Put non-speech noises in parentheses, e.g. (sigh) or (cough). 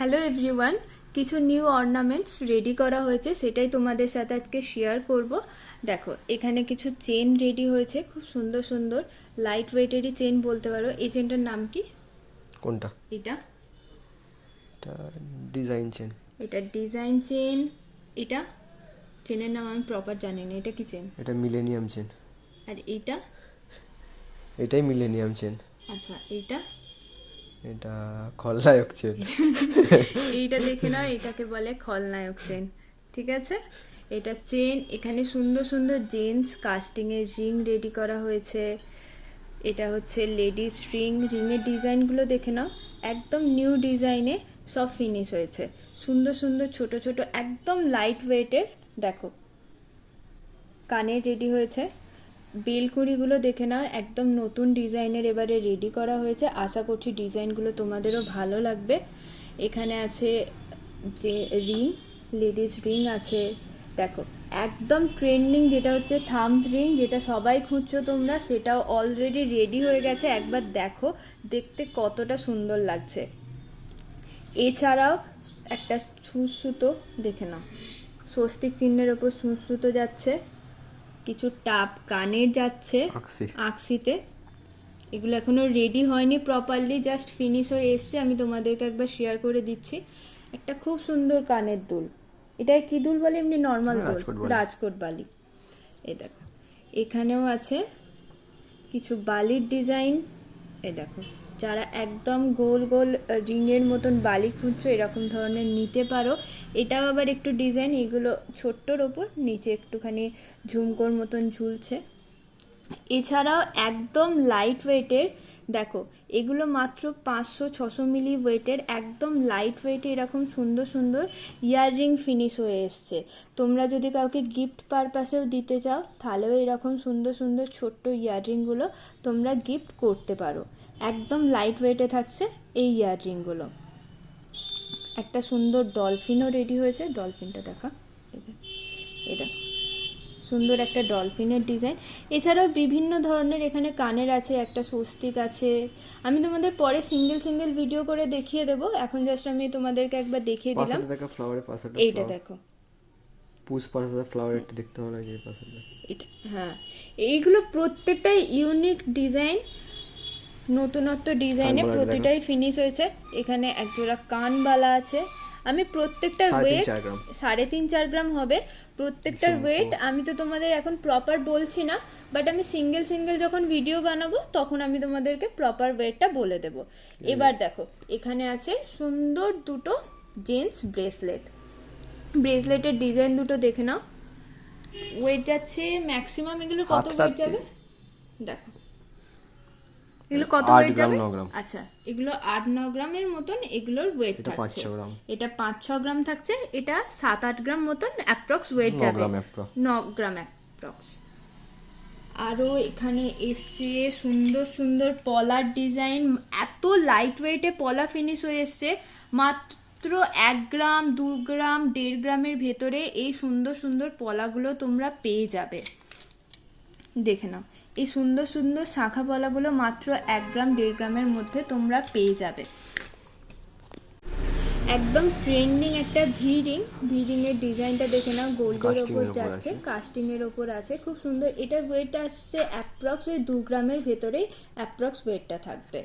Hello everyone কিছু new ornaments ready করা হয়েছে সেটাই তোমাদের সাথে আজকে শেয়ার করব। দেখো এখানে কিছু চেন রেডি হয়েছে খুব সুন্দর সুন্দর লাইট ওয়েটেরই চেন বলতে পারো। এই চেনটার নাম কি? কোনটা? এটা। এটা ডিজাইন চেন এটা ডিজাইন চেন এটা? চেনের নাম আমি প্রপার জানি না এটা কি চেন এটা মিলেনিয়াম চেন আর এইটা এটাই মিলেনিয়াম চেন আচ্ছা এইটা এটা খলনায়ক চেন। (laughs) এইটা দেখে নাও, এটাকে বলে খলনায়ক চেন। ঠিক আছে? এটা চেন, এখানে সুন্দর সুন্দর জেন্টস কাস্টিং এর রিং রেডি করা হয়েছে। এটা হচ্ছে লেডিস রিং রিংয়ের ডিজাইনগুলো দেখে নাও। একদম নিউ ডিজাইনে সব ফিনিশ হয়েছে। সুন্দর সুন্দর ছোট ছোট, একদম লাইট ওয়েটের দেখো। কানের রেডি হয়েছে। বেলকুড়িগুলো দেখে নাও, একদম নতুন ডিজাইনের এবারে রেডি করা হয়েছে। আশা করছি ডিজাইনগুলো তোমাদেরও ভালো লাগবে। এখানে আছে যে রিং লেডিস রিং আছে। দেখো, একদম ট্রেন্ডিং যেটা হচ্ছে থাম রিং যেটা সবাই খুঁজছো তোমরা, সেটাও অলরেডি রেডি হয়ে গেছে। একবার দেখো, দেখতে কতটা সুন্দর লাগছে। এছাড়াও একটা সুসুতো দেখে নাও। স্বস্তিক চিহ্নের ওপর সুসুতো যাচ্ছে। কিছু টাপ কানের যাচ্ছে আকসি আকসিতে এগুলো এখনও রেডি হয়নি প্রপারলি জাস্ট ফিনিশ হয়ে এসছে। আমি তোমাদেরকে একবার শেয়ার করে দিচ্ছি। একটা খুব সুন্দর কানের দুল। এটা কি দুল বলে? এমনি নর্মাল দুল। রাজকোট বালি। এ দেখো। এখানেও আছে কিছু বালির ডিজাইন এ দেখো। যারা একদম গোল গোল রিংয়ের মতন বালি খুঁজছো, এরকম ধরনের নিতে পারো। এটাও আবার একটু ডিজাইন এগুলো ছোট্টর ওপর, নিচে একটুখানি ঝুমকোর মতন ঝুলছে। এছাড়াও একদম লাইট ওয়েটের দেখো, এগুলো মাত্র পাঁচশো, ছশো মিলি ওয়েটের একদম লাইট ওয়েটে এরকম সুন্দর সুন্দর ইয়াররিং ফিনিশ হয়ে এসছে। তোমরা যদি কাউকে গিফট পারপাসেও দিতে চাও, তাহলেও এরকম সুন্দর সুন্দর ছোট্ট ইয়াররিংগুলো তোমরা গিফট করতে পারো। একদম লাইট ওয়েটে থাকছে এই ইয়াররিংগুলো একটা সুন্দর ডলফিনও রেডি হয়েছে। ডলফিনটা দেখা। দেখ সুন্দর একটা ডলফিনের ডিজাইন এছাড়াও বিভিন্ন ধরনের এখানে কানের আছে একটা স্বস্তিক আছে। আমি তোমাদের পরে সিঙ্গেল সিঙ্গেল ভিডিও করে দেখিয়ে দেবো। এখন জাস্ট আমি তোমাদেরকে একবার দেখিয়ে দিলাম। পাশাতে ফ্লাওয়ারের পাশাটা এইটা দেখো। পুষ পাশাতে ফ্লাওয়ারটা দেখতে ভালো লাগে এই পাশাটা হ্যাঁ। এইগুলো প্রত্যেকটাই ইউনিক ডিজাইন নতুনত্ব ডিজাইনে প্রতিটাই ফিনিশ হয়েছে। এখানে একজোড়া কানবালা আছে। আমি প্রত্যেকটার ওয়েট সাড়ে তিন চার গ্রাম হবে। প্রত্যেকটার ওয়েট আমি তো তোমাদের এখন প্রপার বলছি না বাট আমি সিঙ্গেল সিঙ্গেল যখন ভিডিও বানাবো তখন আমি তোমাদেরকে প্রপার ওয়েটটা বলে দেব। এবার দেখো এখানে আছে সুন্দর দুটো জেন্টস ব্রেসলেট ব্রেসলেটের ডিজাইন দুটো দেখে নাও। ওয়েট যাচ্ছে ম্যাক্সিমাম এগুলো কত ওয়েট যাবে? দেখো। এগুলো কত ওয়েট যাবে। আচ্ছা এগুলো আট ন গ্রামের মতন এগুলোর ওয়েট থাকছে। এটা পাঁচ ছ গ্রাম থাকছে এটা সাত আট গ্রাম মতন অ্যাপ্রক্স ওয়েট যাবে। গ্রাম approx। ন গ্রাম অ্যাপ্রক্স আরও এখানে এসছে সুন্দর সুন্দর পলার ডিজাইন। এত লাইট ওয়েটে পলা ফিনিশ হয়ে এসছে। মাত্র এক গ্রাম দু গ্রাম দেড় গ্রামের ভেতরে এই সুন্দর সুন্দর পলাগুলো তোমরা পেয়ে যাবে। দেখে নাও। এই সুন্দর সুন্দর শাখা পলাগুলো মাত্র এক গ্রাম দেড় গ্রামের মধ্যে তোমরা পেয়ে যাবে। একদম ট্রেন্ডিং একটা ভি রিং ভি রিং এর ডিজাইনটা দেখে নাও গোল্ডের ওপর যাচ্ছে। কাস্টিং এর ওপর আছে। খুব সুন্দর এটার ওয়েট আসছে অ্যাপ্রক্স ওই দু গ্রামের ভেতরেই অ্যাপ্রক্স ওয়েটটা থাকবে।